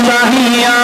चाहिया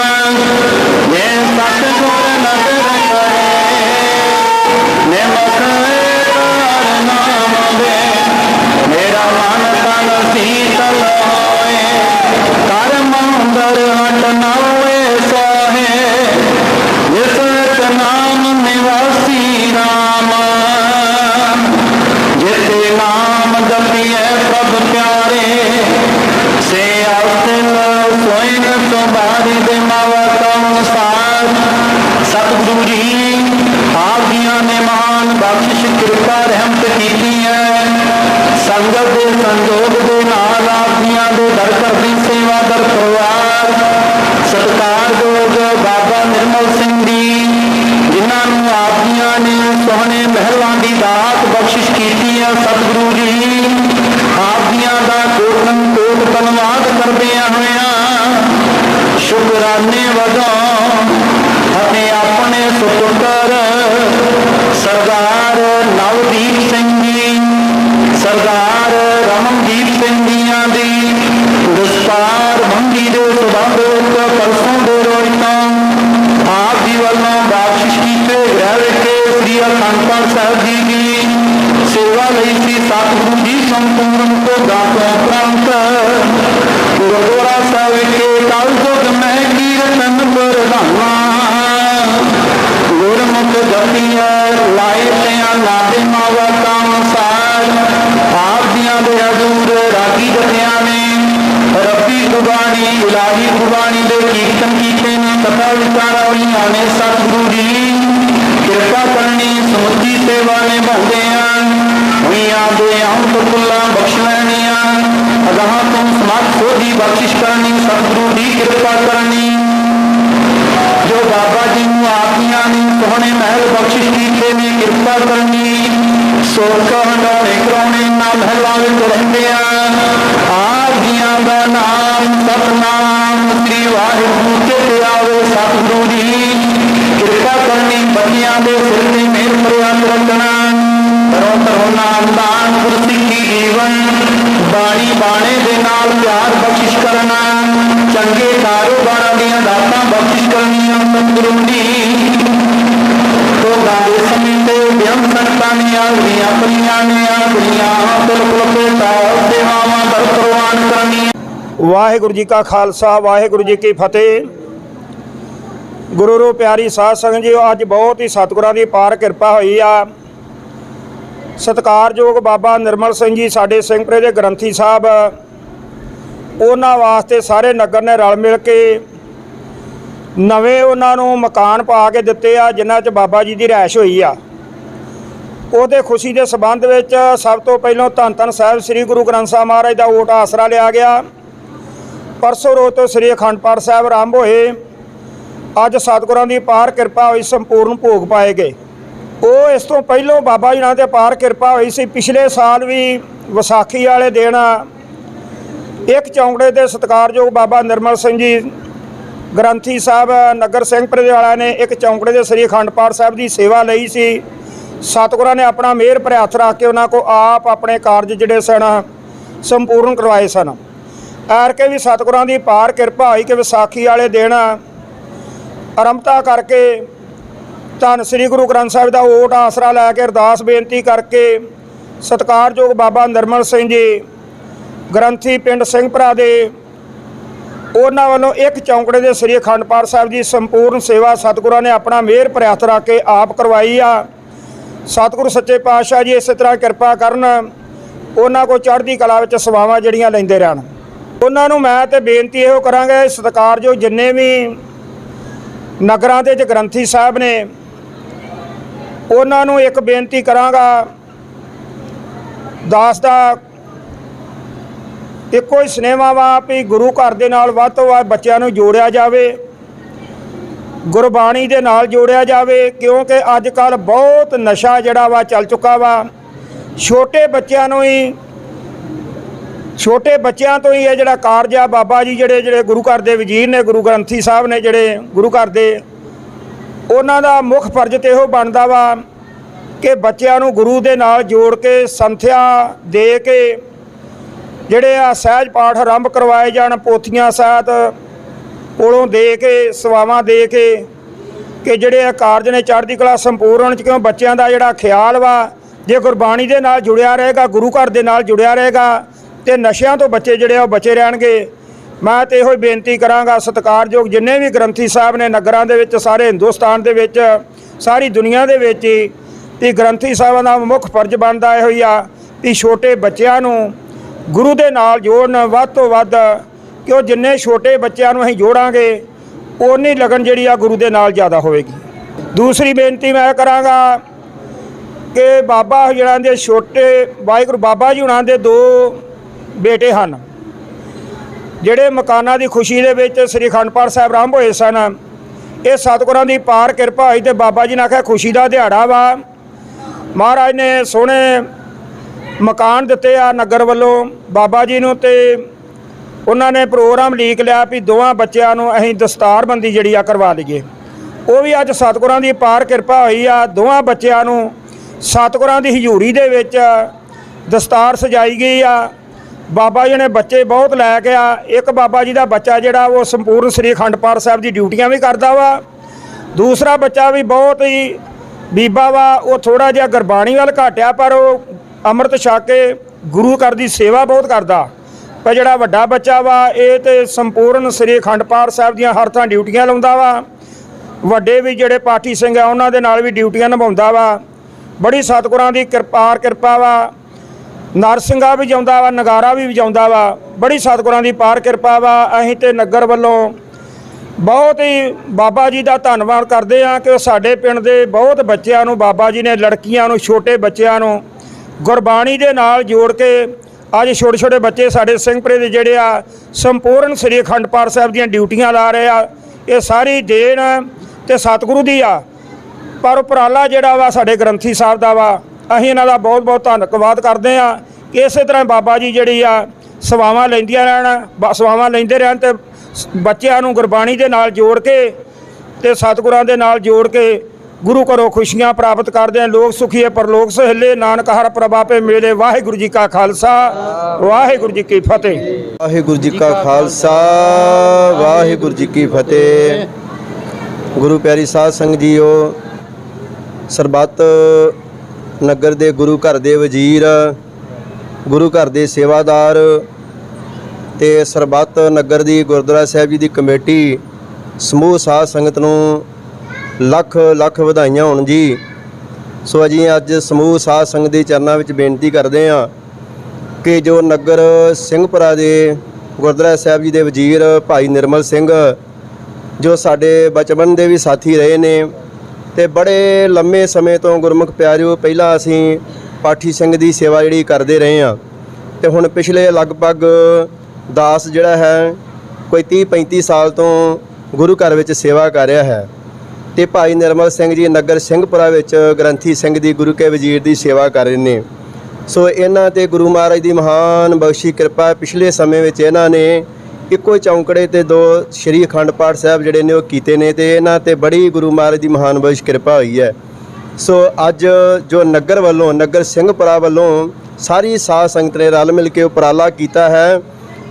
ਇਲਾਹੀ ਗੁਬਾਣੀ ਦੇ ਕੀਰਤਨ ਕੀਤੇ ਨੇ ਕਥਾ ਵਿਚਾਰਾ ਹੋਈਆਂ ਨੇ ਸਤਿਗੁਰੂ ਜੀ। ਕਿਰਪਾ ਕਰਨੀ ਸਮੁੱਚੀ ਸੇਵਾ ਨਿਭਾਉਂਦੇ ਆਂ ਹੋਈਆਂ ਦੇ ਅੰਤ ਕੁੱਲਾਂ ਬਖਸ਼ ਅਗਾਹ ਤੋਂ ਸਮਾਤ ਸੋਧੀ ਬਖਸ਼ਿਸ਼ ਕਰਨੀ, ਸਤਿਗੁਰੂ ਦੀ ਕਿਰਪਾ ਕਰਨੀ। ਜੋ ਬਾਬਾ ਜੀ ਨੂੰ ਆਪੀਆਂ ਨੇ, ਸੋਹਣੇ ਮਹਿਲ ਬਖਸ਼ਿਸ਼ ਕੀਤੇ ਨੇ, ਕਿਰਪਾ ਕਰਨੀ। ਸੋਖ ਹੰਡਾਉਣੇ, ਕਰਾਉਣੇ, ਨਾਲ ਮਹਿਲਾਂ ਵਿੱਚ ਰਹਿੰਦੇ ਆ ਆਪ ਜੀਆਂ ਦਾ ਨਾਮ ਸਤਨਾਮ ਸ੍ਰੀ ਵਾਹਿਗੁਰੂ ਤੇ ਤੇ ਆਵੇ ਸਤਿਗੁਰੂ ਜੀ ਕਿਰਪਾ ਕਰਨੀ ਬੱਚਿਆਂ ਦੇ ਸਿਰ ਤੇ ਮਿਹਰ ਪ੍ਰਿਆਤ ਰੱਖਣਾ ਕਰੋ ਕਰੋ ਨਾਮ ਦਾਨ ਗੁਰਸਿੱਖੀ ਜੀਵਨ। ਬਾਣੀ ਬਾਣੇ ਦੇ ਨਾਲ ਪਿਆਰ ਬਖਸ਼ਿਸ਼ ਕਰਨਾ। ਚੰਗੇ ਕਾਰੋਬਾਰਾਂ ਦੀਆਂ ਦਾਤਾਂ ਬਖਸ਼ਿਸ਼ ਕਰਨੀਆਂ ਸਤਿਗੁਰੂ ਜੀ ਤੋ ਗਾਦੇ ਸਮੇਂ ਤੇ ਬਿਆਨ ਸੰਤਾਂ ਨੇ ਆਗੀਆਂ ਪਈਆਂ ਨੇ ਆਗੀਆਂ ਬਿਲਕੁਲ ਪੇਟਾ ਸੇਵਾਵਾਂ ਦਰ ਪ੍ਰਵਾਨ ਕਰਨੀਆਂ। ਵਾਹਿਗੁਰੂ ਜੀ ਕਾ ਖਾਲਸਾ, ਵਾਹਿਗੁਰੂ ਜੀ ਕੀ ਫਤਿਹ। ਗੁਰੂ ਰੋ ਪਿਆਰੀ ਸਾਧ ਸੰਗਤ ਜੀ ਅੱਜ ਬਹੁਤ ਹੀ ਸਤਿਗੁਰਾਂ ਦੀ ਪਾਰ ਕਿਰਪਾ ਹੋਈ ਆ। ਸਤਿਕਾਰਯੋਗ ਬਾਬਾ ਨਿਰਮਲ ਸਿੰਘ ਜੀ, ਸਾਡੇ ਸਿੰਘਪੁਰੇ ਦੇ ਗ੍ਰੰਥੀ ਸਾਹਿਬ, ਉਹਨਾਂ ਵਾਸਤੇ ਸਾਰੇ ਨਗਰ ਨੇ ਰਲ ਮਿਲ ਕੇ ਨਵੇਂ ਉਹਨਾਂ ਨੂੰ ਮਕਾਨ ਪਾ ਕੇ ਦਿੱਤੇ ਆ, ਜਿਨ੍ਹਾਂ 'ਚ ਬਾਬਾ ਜੀ ਦੀ ਰਿਹਾਇਸ਼ ਹੋਈ ਆ। ਉਹਦੇ ਖੁਸ਼ੀ ਦੇ ਸਬੰਧ ਵਿੱਚ ਸਭ ਤੋਂ ਪਹਿਲਾਂ ਧੰਨ ਧੰਨ ਸਾਹਿਬ ਸ੍ਰੀ ਗੁਰੂ ਗ੍ਰੰਥ ਸਾਹਿਬ ਮਹਾਰਾਜ ਦਾ ਓਟ ਆਸਰਾ ਲਿਆ ਗਿਆ। ਪਰਸੋਂ ਰੋਜ਼ ਤੋਂ ਸ੍ਰੀ ਅਖੰਡ ਪਾਠ ਸਾਹਿਬ ਆਰੰਭ ਹੋਏ। ਅੱਜ ਸਤਿਗੁਰਾਂ ਦੀ ਪਾਰ ਕਿਰਪਾ ਹੋਈ, ਸੰਪੂਰਨ ਭੋਗ ਪਾਏ ਗਏ। ਉਹ ਇਸ ਤੋਂ ਪਹਿਲਾਂ ਬਾਬਾ ਜੀ ਨਾਲ ਤੇ ਪਾਰ ਕਿਰਪਾ ਹੋਈ ਸੀ। ਪਿਛਲੇ ਸਾਲ ਵੀ ਵਿਸਾਖੀ ਵਾਲੇ ਦਿਨ ਇੱਕ ਚੌਂਕੜੇ ਦੇ ਸਤਿਕਾਰਯੋਗ ਬਾਬਾ ਨਿਰਮਲ ਸਿੰਘ ਜੀ, ਗ੍ਰੰਥੀ ਸਾਹਿਬ, ਨਗਰ ਸਿੰਘ ਦੇ ਵਾਲਿਆਂ ਨੇ ਇੱਕ ਚੌਂਕੜੇ ਦੇ ਸ੍ਰੀ ਅਖੰਡ ਪਾਠ ਸਾਹਿਬ ਦੀ ਸੇਵਾ ਲਈ ਸੀ। ਸਤਿਗੁਰਾਂ ਨੇ ਆਪਣਾ ਮਿਹਰ ਭਰਿਆ ਹੱਥ ਰੱਖ ਕੇ ਉਹਨਾਂ ਕੋ ਆਪ ਆਪਣੇ ਕਾਰਜ ਜਿਹੜੇ ਸਨ, ਸੰਪੂਰਨ ਕਰਵਾਏ ਸਨ। ਐਰ ਕੇ ਵੀ ਸਤਿਗੁਰਾਂ ਦੀ ਪਾਰ ਕਿਰਪਾ ਹੋਈ ਕਿ ਵਿਸਾਖੀ ਵਾਲੇ ਦਿਨ ਆਰੰਭਤਾ ਕਰਕੇ ਧੰਨ ਸ੍ਰੀ ਗੁਰੂ ਗ੍ਰੰਥ ਸਾਹਿਬ ਦਾ ਓਟ ਆਸਰਾ ਲੈ ਕੇ ਅਰਦਾਸ ਬੇਨਤੀ ਕਰਕੇ ਸਤਿਕਾਰਯੋਗ ਬਾਬਾ ਨਿਰਮਲ ਸਿੰਘ ਜੀ, ਗ੍ਰੰਥੀ ਪਿੰਡ ਸਿੰਘ ਭਰਾ ਦੇ ਉਹਨਾਂ ਵੱਲੋਂ ਇੱਕ ਚੌਂਕੜੇ ਦੇ ਸ੍ਰੀ ਅਖੰਡ ਪਾਠ ਸਾਹਿਬ ਜੀ ਸੰਪੂਰਨ ਸੇਵਾ ਸਤਿਗੁਰਾਂ ਨੇ ਆਪਣਾ ਮਿਹਰ ਭਰਿਆ ਰੱਖ ਕੇ ਆਪ ਕਰਵਾਈ ਆ। ਸਤਿਗੁਰੂ ਸੱਚੇ ਪਾਤਸ਼ਾਹ ਜੀ ਇਸੇ ਤਰ੍ਹਾਂ ਕਿਰਪਾ ਕਰਨ, ਉਹਨਾਂ ਕੋ ਚੜ੍ਹਦੀ ਕਲਾ ਵਿੱਚ ਸੇਵਾਵਾਂ ਜਿਹੜੀਆਂ ਲੈਂਦੇ ਰਹਿਣ। ਉਹਨਾਂ ਨੂੰ ਮੈਂ ਤੇ ਬੇਨਤੀ ਇਹੋ ਕਰਾਂਗਾ, ਸਤਿਕਾਰਯੋਗ ਜਿੰਨੇ ਵੀ ਨਗਰਾਂ ਦੇ ਚ ਗ੍ਰੰਥੀ ਸਾਹਿਬ ਨੇ ਉਹਨਾਂ ਨੂੰ ਇੱਕ ਬੇਨਤੀ ਕਰਾਂਗਾ। ਦਾਸ ਦਾ ਇੱਕੋ ਹੀ ਸਿਨੇਮਾ ਵਾ ਵੀ ਗੁਰੂ ਘਰ ਦੇ ਨਾਲ ਵੱਧ ਤੋਂ ਵੱਧ ਬੱਚਿਆਂ ਨੂੰ ਜੋੜਿਆ ਜਾਵੇ, ਗੁਰਬਾਣੀ ਦੇ ਨਾਲ ਜੋੜਿਆ ਜਾਵੇ, ਕਿਉਂਕਿ ਅੱਜ ਕੱਲ ਬਹੁਤ ਨਸ਼ਾ ਜਿਹੜਾ ਵਾ ਚੱਲ ਚੁੱਕਾ ਵਾ। ਛੋਟੇ ਬੱਚਿਆਂ ਨੂੰ ਹੀ ਛੋਟੇ ਬੱਚਿਆਂ ਤੋਂ ਹੀ ਇਹ ਜਿਹੜਾ ਕਾਰਜ ਆ, ਬਾਬਾ ਜੀ ਜਿਹੜੇ ਜਿਹੜੇ ਗੁਰੂ ਘਰ ਦੇ ਵਜ਼ੀਰ ਨੇ, ਗੁਰੂ ਗ੍ਰੰਥੀ ਸਾਹਿਬ ਨੇ ਜਿਹੜੇ ਗੁਰੂ ਘਰ ਦੇ, ਉਹਨਾਂ ਦਾ ਮੁੱਖ ਫਰਜ਼ ਤੇ ਇਹੋ ਬਣਦਾ ਵਾ ਕਿ ਬੱਚਿਆਂ ਨੂੰ ਗੁਰੂ ਦੇ ਨਾਲ ਜੋੜ ਕੇ, ਸੰਥਿਆ ਦੇ ਕੇ ਜਿਹੜੇ ਆ ਸਹਿਜ ਪਾਠ ਆਰੰਭ ਕਰਵਾਏ ਜਾਣ, ਪੋਥੀਆਂ ਸਾਹਿਤ ਕੋਲੋਂ ਦੇ ਕੇ, ਸਵਾਵਾਂ ਦੇ ਕੇ ਕਿ ਜਿਹੜੇ ਆ ਕਾਰਜ ਨੇ ਚੜ੍ਹਦੀ ਕਲਾ ਸੰਪੂਰਨ ਚ, ਕਿਉਂ ਬੱਚਿਆਂ ਦਾ ਜਿਹੜਾ ਖਿਆਲ ਵਾ, ਜੇ ਗੁਰਬਾਣੀ ਦੇ ਨਾਲ ਜੁੜਿਆ ਰਹੇਗਾ, ਗੁਰੂ ਘਰ ਦੇ ਨਾਲ ਜੁੜਿਆ ਰਹੇਗਾ ਤੇ ਨਸ਼ਿਆਂ ਤੋਂ ਬੱਚੇ ਜਿਹੜੇ ਆ ਉਹ ਬਚੇ ਰਹਿਣਗੇ। ਮੈਂ ਤੇ ਇਹੋ ਹੀ ਬੇਨਤੀ ਕਰਾਂਗਾ, ਸਤਿਕਾਰਯੋਗ ਜਿੰਨੇ ਵੀ ਗ੍ਰੰਥੀ ਸਾਹਿਬ ਨੇ ਨਗਰਾਂ ਦੇ ਵਿੱਚ, ਸਾਰੇ ਹਿੰਦੁਸਤਾਨ ਦੇ ਵਿੱਚ, ਸਾਰੀ ਦੁਨੀਆ ਦੇ ਵਿੱਚ ਹੀ, ਵੀ ਗ੍ਰੰਥੀ ਸਾਹਿਬਾਂ ਦਾ ਮੁੱਖ ਫਰਜ਼ ਬਣਦਾ ਇਹੋ ਹੀ ਆ ਵੀ ਛੋਟੇ ਬੱਚਿਆਂ ਨੂੰ ਗੁਰੂ ਦੇ ਨਾਲ ਜੋੜਨ, ਵੱਧ ਤੋਂ ਵੱਧ ਕਿ ਉਹ ਜਿੰਨੇ ਛੋਟੇ ਬੱਚਿਆਂ ਨੂੰ ਅਸੀਂ ਜੋੜਾਂਗੇ ਉਨੀ ਲਗਨ ਜਿਹੜੀ ਆ ਗੁਰੂ ਦੇ ਨਾਲ ਜ਼ਿਆਦਾ ਹੋਵੇਗੀ। ਦੂਸਰੀ ਬੇਨਤੀ ਮੈਂ ਕਰਾਂਗਾ ਕਿ ਬਾਬਾ ਜਿਹੜਾ ਦੇ ਛੋਟੇ, ਵਾਹਿਗੁਰੂ ਬਾਬਾ ਜੀ ਹੁਣਾਂ ਦੇ ਦੋ ਬੇਟੇ ਹਨ। ਜਿਹੜੇ ਮਕਾਨਾਂ ਦੀ ਖੁਸ਼ੀ ਦੇ ਵਿੱਚ ਸ੍ਰੀ ਅਖੰਡ ਪਾਠ ਸਾਹਿਬ ਆਰੰਭ ਹੋਏ ਸਨ, ਇਹ ਸਤਿਗੁਰਾਂ ਦੀ ਪਾਰ ਕਿਰਪਾ ਹੋਈ ਤੇ ਬਾਬਾ ਜੀ ਨੇ ਆਖਿਆ, ਖੁਸ਼ੀ ਦਾ ਦਿਹਾੜਾ ਵਾ। ਮਹਾਰਾਜ ਨੇ ਸੋਹਣੇ ਮਕਾਨ ਦਿੱਤੇ ਆ ਨਗਰ ਵੱਲੋਂ। ਬਾਬਾ ਜੀ ਨੂੰ ਤੇ ਉਹਨਾਂ ਨੇ ਪ੍ਰੋਗਰਾਮ ਲੀਕ ਲਿਆ ਵੀ ਦੋਵਾਂ ਬੱਚਿਆਂ ਨੂੰ ਅਸੀਂ ਦਸਤਾਰਬੰਦੀ ਜਿਹੜੀ ਆ ਕਰਵਾ ਲਈਏ। ਉਹ ਵੀ ਅੱਜ ਸਤਿਗੁਰਾਂ ਦੀ ਪਾਰ ਕਿਰਪਾ ਹੋਈ ਆ। ਦੋਵਾਂ ਬੱਚਿਆਂ ਨੂੰ ਸਤਿਗੁਰਾਂ ਦੀ ਹਜ਼ੂਰੀ ਦੇ ਵਿੱਚ ਦਸਤਾਰ ਸਜਾਈ ਗਈ ਆ। ਬਾਬਾ ਜੀ ਨੇ ਬੱਚੇ ਬਹੁਤ ਲੈ ਕੇ ਆ। ਇੱਕ ਬਾਬਾ ਜੀ ਦਾ ਬੱਚਾ ਜਿਹੜਾ ਉਹ ਸੰਪੂਰਨ ਸ੍ਰੀ ਅਖੰਡ ਪਾਠ ਸਾਹਿਬ ਦੀ ਡਿਊਟੀਆਂ ਵੀ ਕਰਦਾ ਵਾ। ਦੂਸਰਾ ਬੱਚਾ ਵੀ ਬਹੁਤ ਹੀ ਬੀਬਾ ਵਾ, ਉਹ ਥੋੜਾ ਜਿਹਾ ਗੁਰਬਾਣੀ ਵੱਲ ਘਾਟਿਆ, ਪਰ ਉਹ ਅੰਮ੍ਰਿਤ ਛਕ ਕੇ ਗੁਰੂ ਘਰ ਦੀ ਸੇਵਾ ਬਹੁਤ ਕਰਦਾ। ਪਰ ਜਿਹੜਾ ਵੱਡਾ ਬੱਚਾ ਵਾ, ਇਹ ਤੇ ਸੰਪੂਰਨ ਸ੍ਰੀ ਅਖੰਡ ਪਾਠ ਸਾਹਿਬ ਦੀਆਂ ਹਰ ਥਾਂ ਡਿਊਟੀਆਂ ਲਾਉਂਦਾ ਵਾ। ਵੱਡੇ ਵੀ ਜਿਹੜੇ ਪਾਠੀ ਸਿੰਘ ਆ, ਉਹਨਾਂ ਦੇ ਨਾਲ ਵੀ ਡਿਊਟੀਆਂ ਨਿਭਾਉਂਦਾ ਵਾ। ਬੜੀ ਸਤਿਗੁਰਾਂ ਦੀ ਕਿਰਪਾਰ ਕਿਰਪਾ ਵਾ। ਨਰਸਿੰਘਾ ਵੀ ਜਾਉਂਦਾ ਵਾ, ਨਗਾਰਾ ਵੀ ਵਜਾਉਂਦਾ ਵਾ। ਬੜੀ ਸਤਿਗੁਰਾਂ ਦੀ ਪਾਰ ਕਿਰਪਾ ਵਾ। ਅਸੀਂ ਤੇ ਨਗਰ ਵੱਲੋਂ ਬਹੁਤ ਹੀ ਬਾਬਾ ਜੀ ਦਾ ਧੰਨਵਾਦ ਕਰਦੇ ਆ ਕਿ ਸਾਡੇ ਪਿੰਡ ਦੇ ਬਹੁਤ ਬੱਚਿਆਂ ਨੂੰ, ਬਾਬਾ ਜੀ ਨੇ, ਲੜਕੀਆਂ ਨੂੰ, ਛੋਟੇ ਬੱਚਿਆਂ ਨੂੰ ਗੁਰਬਾਣੀ ਦੇ ਨਾਲ ਜੋੜ ਕੇ ਅੱਜ ਛੋਟੇ ਛੋਟੇ ਬੱਚੇ ਸਾਡੇ ਸਿੰਘਪੁਰੇ ਦੇ ਜਿਹੜੇ ਆ, ਸੰਪੂਰਨ ਸ੍ਰੀ ਅਖੰਡ ਪਾਠ ਸਾਹਿਬ ਦੀਆਂ ਡਿਊਟੀਆਂ ਲਾ ਰਹੇ ਆ। ਇਹ ਸਾਰੀ ਦੇਣ ਤੇ ਸਤਿਗੁਰੂ ਦੀ ਆ। ਪਰ ਉਪਰਾਲਾ ਜਿਹੜਾ ਵਾ ਸਾਡੇ ਗ੍ਰੰਥੀ ਸਾਹਿਬ ਦਾ ਵਾ ਅਸੀਂ ਇਹਨਾਂ ਦਾ ਬਹੁਤ ਬਹੁਤ ਧੰਨਵਾਦ ਕਰਦੇ ਆ ਕਿ ਇਸੇ ਤਰ੍ਹਾਂ ਬਾਬਾ ਜੀ ਜਿਹੜੀ ਆ, ਸਵਾਵਾਂ ਲੈਂਦੀਆਂ ਰਹਿਣ, ਬ- ਸਵਾਵਾਂ ਲੈਂਦੇ ਰਹਿਣ ਤੇ ਬੱਚਿਆਂ ਨੂੰ ਗੁਰਬਾਣੀ ਦੇ ਨਾਲ ਜੋੜ ਕੇ ਤੇ ਸਤਿਗੁਰਾਂ ਦੇ ਨਾਲ ਜੋੜ ਕੇ ਗੁਰੂ ਘਰੋਂ ਖੁਸ਼ੀਆਂ ਪ੍ਰਾਪਤ ਕਰਦੇ ਆ ਲੋਕ ਸੁਖੀਏ ਪਰਲੋਕ ਸਹਿਲੇ, ਨਾਨਕ ਹਰ ਪ੍ਰਭਾਪੇ ਮੇਲੇ। ਵਾਹਿਗੁਰੂ ਜੀ ਕਾ ਖਾਲਸਾ, ਵਾਹਿਗੁਰੂ ਜੀ ਕੀ ਫਤਿਹ। ਵਾਹਿਗੁਰੂ ਜੀ ਕਾ ਖਾਲਸਾ, ਵਾਹਿਗੁਰੂ ਜੀ ਕੀ ਫਤਿਹ। ਗੁਰੂ ਪਿਆਰੀ ਸਾਧ ਸੰਗਤ ਜੀਓ, ਸਰਬੱਤ ਨਗਰ ਦੇ ਗੁਰੂ ਘਰ ਦੇ ਵਜ਼ੀਰ, ਗੁਰੂ ਘਰ ਦੇ ਸੇਵਾਦਾਰ ਤੇ ਸਰਬੱਤ ਨਗਰ ਦੀ ਗੁਰਦੁਆਰਾ ਸਾਹਿਬ ਜੀ ਦੀ ਕਮੇਟੀ ਸਮੂਹ ਸਾਧ ਸੰਗਤ ਨੂੰ ਲੱਖ ਲੱਖ ਵਧਾਈਆਂ ਹੋਣ ਜੀ। ਸੋ ਜੀ ਅੱਜ ਸਮੂਹ ਸਾਧ ਸੰਗਤ ਦੇ ਚਰਨਾਂ ਵਿੱਚ ਬੇਨਤੀ ਕਰਦੇ ਹਾਂ ਕਿ ਜੋ ਨਗਰ ਸਿੰਘਪੁਰਾ ਦੇ ਗੁਰਦੁਆਰਾ ਸਾਹਿਬ ਜੀ ਦੇ ਵਜ਼ੀਰ ਭਾਈ ਨਿਰਮਲ ਸਿੰਘ, ਜੋ ਸਾਡੇ ਬਚਪਨ ਦੇ ਵੀ ਸਾਥੀ ਰਹੇ ਨੇ ਤੇ ਬੜੇ ਲੰਮੇ ਸਮੇਂ ਤੋਂ ਗੁਰਮੁਖ ਪਿਆਰਿਓ, ਪਹਿਲਾਂ ਅਸੀਂ ਪਾਠੀ ਸਿੰਘ ਦੀ ਸੇਵਾ ਜਿਹੜੀ ਕਰਦੇ ਰਹੇ ਹਾਂ। ਤੇ ਹੁਣ ਪਿਛਲੇ ਲਗਭਗ ਦਾਸ ਜਿਹੜਾ ਹੈ, ਕੋਈ 30 35 ਸਾਲ ਤੋਂ ਗੁਰੂ ਘਰ ਵਿੱਚ ਸੇਵਾ ਕਰ ਰਿਹਾ ਹੈ। ਤੇ ਭਾਈ ਨਿਰਮਲ ਸਿੰਘ ਜੀ ਨਗਰ ਸਿੰਘਪੁਰਾ ਵਿੱਚ ਗ੍ਰੰਥੀ ਸਿੰਘ ਦੀ ਗੁਰੂ ਕੇ ਵਜ਼ੀਰ ਦੀ ਸੇਵਾ ਕਰ ਰਹੇ ਨੇ। ਸੋ ਇਹਨਾਂ ਤੇ ਗੁਰੂ ਮਹਾਰਾਜ ਦੀ ਮਹਾਨ ਬਖਸ਼ੀ ਕਿਰਪਾ ਪਿਛਲੇ ਸਮੇਂ ਵਿੱਚ ਇਹਨਾਂ ਨੇ ਇੱਕੋ ਚੌਂਕੜੇ ਤੇ ਦੋ ਸ਼੍ਰੀ ਅਖੰਡ ਪਾਠ ਸਾਹਿਬ ਜਿਹੜੇ ਨੇ ਉਹ ਕੀਤੇ ਨੇ ਤੇ ਇਹਨਾਂ ਤੇ ਬੜੀ ਗੁਰੂ ਮਹਾਰਾਜ ਦੀ ਮਹਾਨ ਬਖਸ਼ ਕਿਰਪਾ ਹੋਈ ਹੈ। ਸੋ ਅੱਜ ਜੋ ਨਗਰ ਵੱਲੋਂ, ਨਗਰ ਸਿੰਘਪੁਰਾ ਵੱਲੋਂ ਸਾਰੀ ਸਾਧ ਸੰਗਤ ਨੇ ਰਲ ਮਿਲ ਕੇ ਉਪਰਾਲਾ ਕੀਤਾ ਹੈ,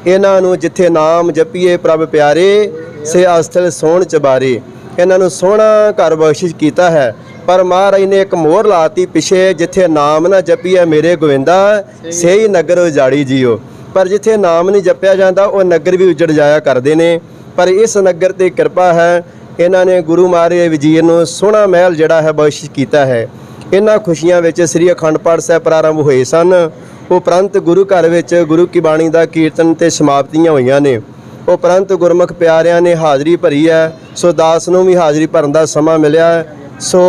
ਇਹਨਾਂ ਨੂੰ ਜਿੱਥੇ ਨਾਮ ਜਪੀਏ ਪ੍ਰਭ ਪਿਆਰੇ, ਸੇ ਅਸਥਲ ਸੋਹਣ ਚਬਾਰੇ। ਇਹਨਾਂ ਨੂੰ ਸੋਹਣਾ ਘਰ ਬਖਸ਼ਿਸ਼ ਕੀਤਾ ਹੈ। ਪਰ ਮਹਾਰਾਜ ਨੇ ਇੱਕ ਮੋਹਰ ਲਾਤੀ ਪਿਛੇ, ਜਿੱਥੇ ਨਾਮ ਨਾ ਜਪੀਏ ਮੇਰੇ ਗੋਵਿੰਦਾ ਸਹੀ ਨਗਰ ਉਜਾੜੀ ਜੀਓ। ਪਰ ਜਿੱਥੇ ਨਾਮ ਨਹੀਂ ਜਪਿਆ ਜਾਂਦਾ, ਉਹ ਨਗਰ ਵੀ ਉਜੜ ਜਾਇਆ ਕਰਦੇ ਨੇ। ਪਰ ਇਸ ਨਗਰ ਤੇ ਕਿਰਪਾ ਹੈ, ਇਹਨਾਂ ਨੇ ਗੁਰੂ ਮਹਾਰਾਜ ਵਜ਼ੀਰ ਨੂੰ ਸੋਹਣਾ ਮਹਿਲ ਜਿਹੜਾ ਹੈ ਬਖਸ਼ਿਸ਼ ਕੀਤਾ ਹੈ। ਇਹਨਾਂ ਖੁਸ਼ੀਆਂ ਵਿੱਚ ਸ੍ਰੀ ਅਖੰਡ ਪਾਠ ਸਾਹਿਬ ਪ੍ਰਾਰੰਭ ਹੋਏ ਸਨ। ਉਪਰੰਤ ਗੁਰੂ ਘਰ ਵਿੱਚ ਗੁਰੂ ਕੀ ਬਾਣੀ ਦਾ ਕੀਰਤਨ ਤੇ ਸਮਾਪਤੀਆਂ ਹੋਈਆਂ ਨੇ। ਉਪਰੰਤ ਗੁਰਮੁਖ ਪਿਆਰਿਆਂ ਨੇ ਹਾਜ਼ਰੀ ਭਰੀ ਹੈ। ਸੋ ਦਾਸ ਨੂੰ ਵੀ ਹਾਜ਼ਰੀ ਭਰਨ ਦਾ ਸਮਾਂ ਮਿਲਿਆ ਸੋ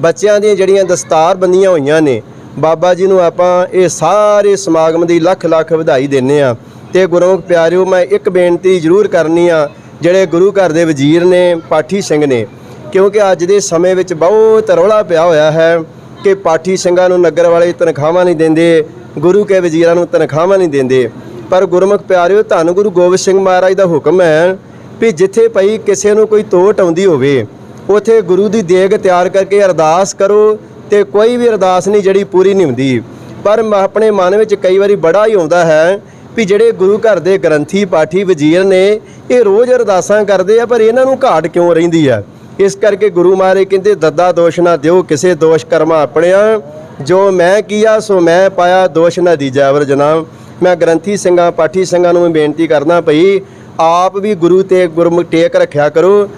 ਬੱਚਿਆਂ ਦੀਆਂ ਜਿਹੜੀਆਂ ਦਸਤਾਰ ਬੰਦੀਆਂ ਹੋਈਆਂ ਨੇ ਬਾਬਾ ਜੀ ਨੂੰ ਆਪਾਂ ਇਹ ਸਾਰੇ ਸਮਾਗਮ ਦੀ ਲੱਖ ਲੱਖ ਵਧਾਈ ਦਿੰਨੇ ਆ। ਤੇ ਗੁਰਮੁਖ ਪਿਆਰਿਓ, ਮੈਂ ਇੱਕ ਬੇਨਤੀ ਜ਼ਰੂਰ ਕਰਨੀ ਆ, ਜਿਹੜੇ ਗੁਰੂ ਘਰ ਦੇ ਵਜ਼ੀਰ ਨੇ, ਪਾਠੀ ਸਿੰਘ ਨੇ, ਕਿਉਂਕਿ ਅੱਜ ਦੇ ਸਮੇਂ ਵਿੱਚ ਬਹੁਤ ਰੌਲਾ ਪਿਆ ਹੋਇਆ ਹੈ ਕਿ ਪਾਠੀ ਸਿੰਘਾਂ ਨੂੰ ਨਗਰ ਵਾਲੇ ਤਨਖਾਹਾਂ ਨਹੀਂ ਦਿੰਦੇ, ਗੁਰੂ ਕੇ ਵਜ਼ੀਰਾਂ ਨੂੰ ਤਨਖਾਹਾਂ ਨਹੀਂ ਦਿੰਦੇ। ਪਰ ਗੁਰਮੁਖ ਪਿਆਰਿਓ, ਧੰਨ ਗੁਰੂ ਗੋਬਿੰਦ ਸਿੰਘ ਮਹਾਰਾਜ ਦਾ ਹੁਕਮ ਹੈ ਵੀ ਜਿੱਥੇ ਪਈ ਕਿਸੇ ਨੂੰ ਕੋਈ ਤੋਟ ਆਉਂਦੀ ਹੋਵੇ, ਉਥੇ ਗੁਰੂ ਦੀ ਦੇਗ ਤਿਆਰ ਕਰਕੇ ਅਰਦਾਸ ਕਰੋ ਤੇ ਕੋਈ ਵੀ ਅਰਦਾਸ ਨਹੀਂ ਜਿਹੜੀ ਪੂਰੀ ਨਹੀਂ ਹੁੰਦੀ। ਪਰ ਮ- ਆਪਣੇ ਮਨ ਵਿੱਚ ਕਈ ਵਾਰੀ ਬੜਾ ਹੀ ਆਉਂਦਾ ਹੈ ਵੀ ਜਿਹੜੇ ਗੁਰੂ ਘਰ ਦੇ ਗ੍ਰੰਥੀ ਪਾਠੀ ਵਜ਼ੀਰ ਨੇ, ਇਹ ਰੋਜ਼ ਅਰਦਾਸਾਂ ਕਰਦੇ ਆ, ਪਰ ਇਹਨਾਂ ਨੂੰ ਘਾਟ ਕਿਉਂ ਰਹਿੰਦੀ ਆ? ਇਸ ਕਰਕੇ ਗੁਰੂ ਮਹਾਰਾਜ ਕਹਿੰਦੇ, ਦੱਦਾ ਦੋਸ਼ ਨਾ ਦਿਓ, ਕਿਸੇ ਦੋਸ਼ ਕਰਮਾ ਆਪਣਿਆ। ਜੋ ਮੈਂ ਕੀਆ, ਸੋ ਮੈਂ ਪਾਇਆ, ਦੋਸ਼ ਨਾ ਦੀਜੈ ਵਰ ਜਨਾਮ। ਮੈਂ ਗ੍ਰੰਥੀ ਸਿੰਘਾਂ, ਪਾਠੀ ਸਿੰਘਾਂ ਨੂੰ ਵੀ ਬੇਨਤੀ ਕਰਦਾ ਭਈ, ਆਪ ਵੀ ਗੁਰੂ ਤੇ ਗੁਰਮੁਖ ਟੇਕ ਰੱਖਿਆ ਕਰੋ।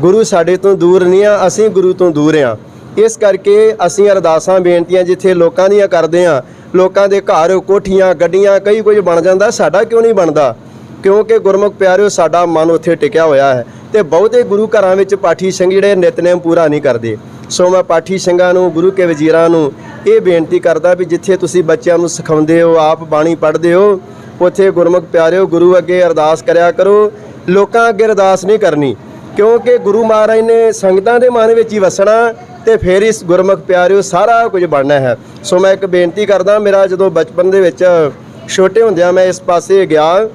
ਗੁਰੂ ਸਾਡੇ ਤੋਂ ਦੂਰ ਨਹੀਂ ਆ, ਅਸੀਂ ਗੁਰੂ ਤੋਂ ਦੂਰ ਆ। ਇਸ ਕਰਕੇ ਅਸੀਂ ਅਰਦਾਸਾਂ, ਬੇਨਤੀਆਂ ਜਿੱਥੇ ਲੋਕਾਂ ਦੀਆਂ ਕਰਦੇ ਆ ਲੋਕਾਂ ਦੇ ਘਰ, ਕੋਠੀਆਂ, ਗੱਡੀਆਂ, ਕਈ ਕੁਝ ਬਣ ਜਾਂਦਾ, ਸਾਡਾ ਕਿਉਂ ਨਹੀਂ ਬਣਦਾ? ਕਿਉਂਕਿ ਗੁਰਮੁਖ ਪਿਆਰਿਓ, ਸਾਡਾ ਮਨ ਉੱਥੇ ਟਿਕਿਆ ਹੋਇਆ ਹੈ ਤੇ ਬਹੁਤੇ ਗੁਰੂ ਘਰਾਂ ਵਿੱਚ ਪਾਠੀ ਸਿੰਘ ਜਿਹੜੇ ਨਿਤਨੇਮ ਪੂਰਾ ਨਹੀਂ ਕਰਦੇ। ਸੋ ਮੈਂ ਪਾਠੀ ਸਿੰਘਾਂ ਨੂੰ, ਗੁਰੂ ਕੇ ਵਜ਼ੀਰਾਂ ਨੂੰ ਇਹ ਬੇਨਤੀ ਕਰਦਾ ਵੀ ਜਿੱਥੇ ਤੁਸੀਂ ਬੱਚਿਆਂ ਨੂੰ ਸਿਖਾਉਂਦੇ ਹੋ, ਆਪ ਬਾਣੀ ਪੜ੍ਹਦੇ ਹੋ, ਉੱਥੇ ਗੁਰਮੁਖ ਪਿਆਰਿਓ, ਗੁਰੂ ਅੱਗੇ ਅਰਦਾਸ ਕਰਿਆ ਕਰੋ। ਲੋਕਾਂ ਅੱਗੇ ਅਰਦਾਸ ਨਹੀਂ ਕਰਨੀ, ਕਿਉਂਕਿ ਗੁਰੂ ਮਹਾਰਾਜ ਨੇ ਸੰਗਤਾਂ ਦੇ ਮਨ ਵਿੱਚ ਹੀ ਵਸਣਾ ਤੇ ਫਿਰ ਇਸ ਗੁਰਮੁਖ ਪਿਆਰਿਓ ਸਾਰਾ ਕੁਝ ਬਣਨਾ ਹੈ। ਸੋ ਮੈਂ ਇੱਕ ਬੇਨਤੀ ਕਰਦਾ, ਮੇਰਾ ਜਦੋਂ ਬਚਪਨ ਦੇ ਵਿੱਚ ਛੋਟੇ ਹੁੰਦਿਆਂ ਮੈਂ ਇਸ ਪਾਸੇ ਗਿਆ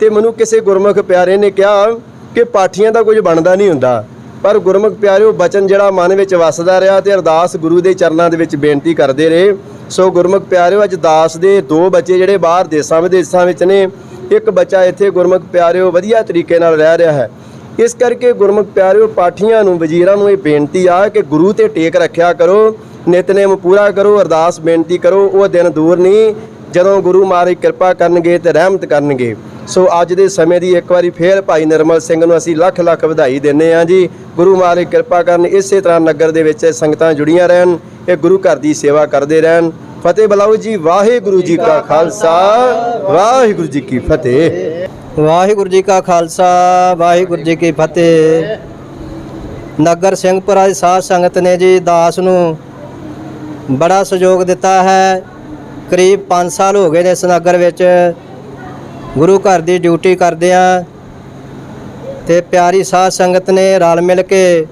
ਤੇ ਮੈਨੂੰ ਕਿਸੇ ਗੁਰਮੁਖ ਪਿਆਰੇ ਨੇ ਕਿਹਾ ਕਿ ਪਾਠੀਆਂ ਦਾ ਕੁਝ ਬਣਦਾ ਨਹੀਂ ਹੁੰਦਾ। ਪਰ ਗੁਰਮੁਖ ਪਿਆਰਿਓ, ਬਚਨ ਜਿਹੜਾ ਮਨ ਵਿੱਚ ਵਸਦਾ ਰਿਹਾ ਤੇ ਅਰਦਾਸ ਗੁਰੂ ਦੇ ਚਰਨਾਂ ਦੇ ਵਿੱਚ ਬੇਨਤੀ ਕਰਦੇ ਰਹੇ। ਸੋ ਗੁਰਮੁਖ ਪਿਆਰਿਓ, ਅੱਜ ਦਾਸ ਦੇ ਦੋ ਬੱਚੇ ਜਿਹੜੇ ਬਾਹਰ ਦੇਸਾਂ ਵਿਦੇਸਾਂ ਵਿੱਚ ਨੇ, ਇੱਕ ਬੱਚਾ ਇੱਥੇ ਗੁਰਮੁਖ ਪਿਆਰਿਓ ਵਧੀਆ ਤਰੀਕੇ ਨਾਲ ਰਹਿ ਰਿਹਾ ਹੈ। ਇਸ ਕਰਕੇ ਗੁਰਮੁਖ ਪਿਆਰਿਓ ਪਾਠੀਆਂ ਨੂੰ, ਵਜ਼ੀਰਾਂ ਨੂੰ ਇਹ ਬੇਨਤੀ ਆ ਕਿ ਗੁਰੂ ਤੇ ਟੇਕ ਰੱਖਿਆ ਕਰੋ, ਨਿਤਨੇਮ ਪੂਰਾ ਕਰੋ, ਅਰਦਾਸ ਬੇਨਤੀ ਕਰੋ, ਉਹ ਦਿਨ ਦੂਰ ਨਹੀਂ, ਜਦੋਂ ਗੁਰੂ ਮਹਾਰਾਜ ਕਿਰਪਾ ਕਰਨਗੇ ਤੇ ਰਹਿਮਤ ਕਰਨਗੇ। ਸੋ ਅੱਜ ਦੇ ਸਮੇਂ ਦੀ ਇੱਕ ਵਾਰੀ ਫੇਰ ਭਾਈ ਨਿਰਮਲ ਸਿੰਘ ਨੂੰ ਅਸੀਂ ਲੱਖ ਲੱਖ ਵਧਾਈ ਦਿੰਨੇ ਆ ਜੀ। ਗੁਰੂ ਮਹਾਰਾਜ ਕਿਰਪਾ ਕਰਨ, ਇਸੇ ਤਰ੍ਹਾਂ ਨਗਰ ਦੇ ਵਿੱਚ ਸੰਗਤਾਂ ਜੁੜੀਆਂ ਰਹਿਣ, ਇਹ ਗੁਰੂ ਘਰ ਦੀ ਸੇਵਾ ਕਰਦੇ ਰਹਿਣ। ਫਤਿਹ ਬਲਾਓ ਜੀ, ਵਾਹਿਗੁਰੂ ਜੀ ਕਾ ਖਾਲਸਾ, ਵਾਹਿਗੁਰੂ ਜੀ ਕੀ ਫਤਿਹ। ਵਾਹਿਗੁਰੂ ਜੀ ਕਾ ਖਾਲਸਾ, ਵਾਹਿਗੁਰੂ ਜੀ ਕੀ ਫਤਿਹ। ਨਗਰ ਸਿੰਘਪੁਰਾ ਦੀ ਸਾਧ ਸੰਗਤ ਨੇ ਜੀ ਦਾਸ ਨੂੰ ਬੜਾ ਸਹਿਯੋਗ ਦਿੱਤਾ ਹੈ। ਕਰੀਬ 5 ਸਾਲ ਹੋ ਗਏ ਨੇ ਇਸ ਨਗਰ ਵਿੱਚ। ਗੁਰੂ ਘਰ ਦੀ ਡਿਊਟੀ ਕਰਦੇ ਆ। ਤੇ ਪਿਆਰੀ ਸਾਧ ਸੰਗਤ ਨੇ ਰਲ ਮਿਲ ਕੇ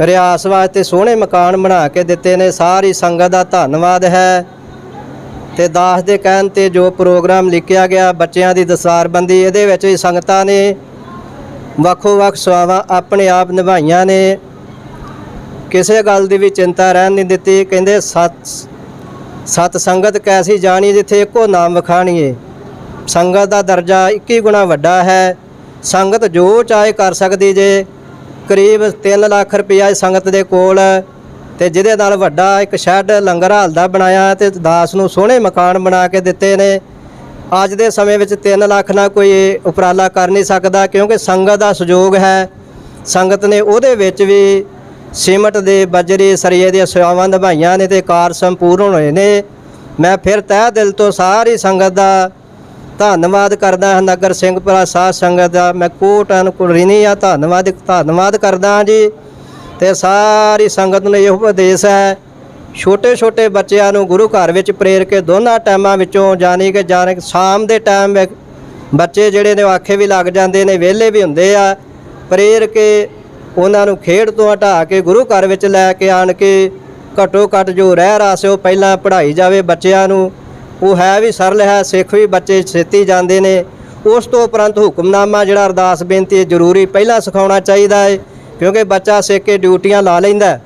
ਰਿਆਸ ਵਾਸਤੇ ਸੋਹਣੇ ਮਕਾਨ ਬਣਾ ਕੇ ਦਿੱਤੇ ਨੇ। ਸਾਰੀ ਸੰਗਤ ਦਾ ਧੰਨਵਾਦ ਹੈ। ਤੇ ਦਾਸ ਦੇ ਕਹਿਣ ਤੇ ਜੋ ਪ੍ਰੋਗਰਾਮ ਲਿਖਿਆ ਗਿਆ, ਬੱਚਿਆਂ ਦੀ ਦਸਤਾਰਬੰਦੀ ਇਹਦੇ ਵਿੱਚ ਵੀ ਸੰਗਤਾਂ ਨੇ ਵੱਖੋ ਵੱਖ ਸੇਵਾਵਾਂ ਆਪਣੇ ਆਪ ਨਿਭਾਈਆਂ ਨੇ। ਕਿਸੇ ਗੱਲ ਦੀ ਵੀ ਚਿੰਤਾ ਰਹਿਣ ਨਹੀਂ ਦਿੱਤੀ। ਕਹਿੰਦੇ, ਸਤ ਸਤ ਸੰਗਤ ਕੈਸੀ ਜਾਣੀ ਜਿੱਥੇ ਇੱਕੋ ਨਾਮ ਵਖਾਣੀਏ? ਸੰਗਤ ਦਾ ਦਰਜਾ 21 ਗੁਣਾ ਵੱਡਾ ਹੈ। ਸੰਗਤ ਜੋ ਚਾਹੇ ਕਰ ਸਕਦੀ ਜੇ। ਕਰੀਬ 3 ਲੱਖ ਰੁਪਇਆ ਸੰਗਤ ਦੇ ਕੋਲ। ਤੇ ਜਿਹਦੇ ਨਾਲ ਵੱਡਾ ਇੱਕ ਸ਼ੈੱਡ ਲੰਗਰ ਹਾਲ ਦਾ ਬਣਾਇਆ ਤੇ ਦਾਸ ਨੂੰ ਸੋਹਣੇ ਮਕਾਨ ਬਣਾ ਕੇ ਦਿੱਤੇ ਨੇ। ਅੱਜ ਦੇ ਸਮੇਂ ਵਿੱਚ 3 ਲੱਖ ਨਾਲ ਕੋਈ ਉਪਰਾਲਾ ਕਰ ਨਹੀਂ ਸਕਦਾ ਕਿਉਂਕਿ ਸੰਗਤ ਦਾ ਸਹਿਯੋਗ ਹੈ। ਸੰਗਤ ਨੇ ਉਹਦੇ ਵਿੱਚ ਵੀ ਸੀਮਟ ਦੇ ਬਜਰੀ, ਸਰੀਏ ਦੀਆਂ ਸੇਵਾਵਾਂ ਨਿਭਾਈਆਂ ਨੇ ਤੇ ਕਾਰ ਸੰਪੂਰਨ ਹੋਏ ਨੇ। ਮੈਂ ਫਿਰ ਤਹਿ ਦਿਲ ਤੋਂ ਸਾਰੀ ਸੰਗਤ ਦਾ ਧੰਨਵਾਦ ਕਰਦਾ ਹਾਂ। ਨਗਰ ਸਿੰਘਪੁਰਾ ਸਾਧ ਸੰਗਤ ਦਾ ਮੈਂ ਕੋਟ ਅਨੁਕੁਲਰੀਨੀ ਆ ਧੰਨਵਾਦ ਧੰਨਵਾਦ ਕਰਦਾ ਹਾਂ ਜੀ। ਤੇ ਸਾਰੀ ਸੰਗਤ ਨੂੰ ਇਹ ਉਪਦੇਸ਼ ਹੈ। ਛੋਟੇ ਛੋਟੇ ਬੱਚਿਆਂ ਨੂੰ ਗੁਰੂ ਘਰ ਵਿੱਚ ਪ੍ਰੇਰ ਕੇ ਦੋਨਾਂ ਟਾਈਮਾਂ ਵਿੱਚੋਂ ਜਾਣੀ ਕਿ ਜਾਣ ਸ਼ਾਮ ਦੇ ਟਾਈਮ ਬੱਚੇ ਜਿਹੜੇ ਨੇ ਉਹ ਆਖੇ ਵੀ ਲੱਗ ਜਾਂਦੇ ਨੇ, ਵਿਹਲੇ ਵੀ ਹੁੰਦੇ ਆ। ਪ੍ਰੇਰ ਕੇ ਉਹਨਾਂ ਨੂੰ ਖੇਡ ਤੋਂ ਹਟਾ ਕੇ ਗੁਰੂ ਘਰ ਵਿੱਚ ਲੈ ਕੇ ਆਣ ਕੇ ਘਟੋ ਘਟ ਜੋ ਰਹਿ ਰਾਸ ਉਹ ਪਹਿਲਾਂ ਪੜ੍ਹਾਈ ਜਾਵੇ ਬੱਚਿਆਂ ਨੂੰ। ਉਹ ਹੈ ਵੀ ਸਰਲ ਹੈ, ਸਿੱਖ ਵੀ ਬੱਚੇ ਛੇਤੀ ਜਾਂਦੇ ਨੇ। ਉਸ ਤੋਂ ਉਪਰੰਤ ਹੁਕਮਨਾਮਾ ਜਿਹੜਾ ਅਰਦਾਸ ਬੇਨਤੀ ਹੈ, ਜ਼ਰੂਰੀ ਪਹਿਲਾਂ ਸਿਖਾਉਣਾ ਚਾਹੀਦਾ ਹੈ। ਕਿਉਂਕਿ ਬੱਚਾ ਸਿੱਖ ਕੇ ਡਿਊਟੀਆਂ ਲਾ ਲੈਂਦਾ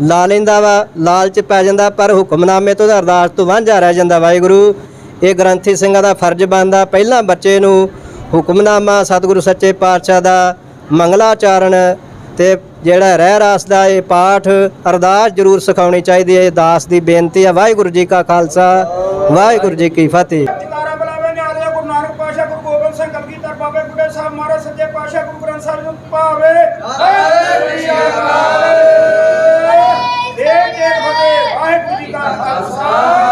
ਲਾ ਲੈਂਦਾ ਵਾ, ਲਾਲਚ ਪੈ ਜਾਂਦਾ, ਪਰ ਹੁਕਮਨਾਮੇ ਤੋਂ ਅਰਦਾਸ ਤੋਂ ਵਾਂਝਾ ਰਹਿ ਜਾਂਦਾ ਵਾਹਿਗੁਰੂ। ਇਹ ਗ੍ਰੰਥੀ ਸਿੰਘਾਂ ਦਾ ਫਰਜ਼ ਬਣਦਾ, ਪਹਿਲਾਂ ਬੱਚੇ ਨੂੰ ਹੁਕਮਨਾਮਾ, ਸਤਿਗੁਰੂ ਸੱਚੇ ਪਾਤਸ਼ਾਹ ਦਾ ਮੰਗਲਾਚਾਰਨ ਤੇ ਜਿਹੜਾ ਰਹਿ ਰਾਸ ਦਾ ਇਹ ਪਾਠ ਅਰਦਾਸ ਜ਼ਰੂਰ ਸਿਖਾਉਣੀ ਚਾਹੀਦੀ ਹੈ। ਇਹ ਦਾਸ ਦੀ ਬੇਨਤੀ ਹੈ। ਵਾਹਿਗੁਰੂ ਜੀ ਕਾ ਖਾਲਸਾ, ਵਾਹਿਗੁਰੂ ਜੀ ਕੀ ਫਤਿਹ। ਪਾਵੇ ਸਤਿ ਸ੍ਰੀ ਅਕਾਲ। ਇਹ ਜੇ ਫਤਿਹ ਵਾਹਿਗੁਰੂ ਜੀ ਕਾ ਖਾਲਸਾ।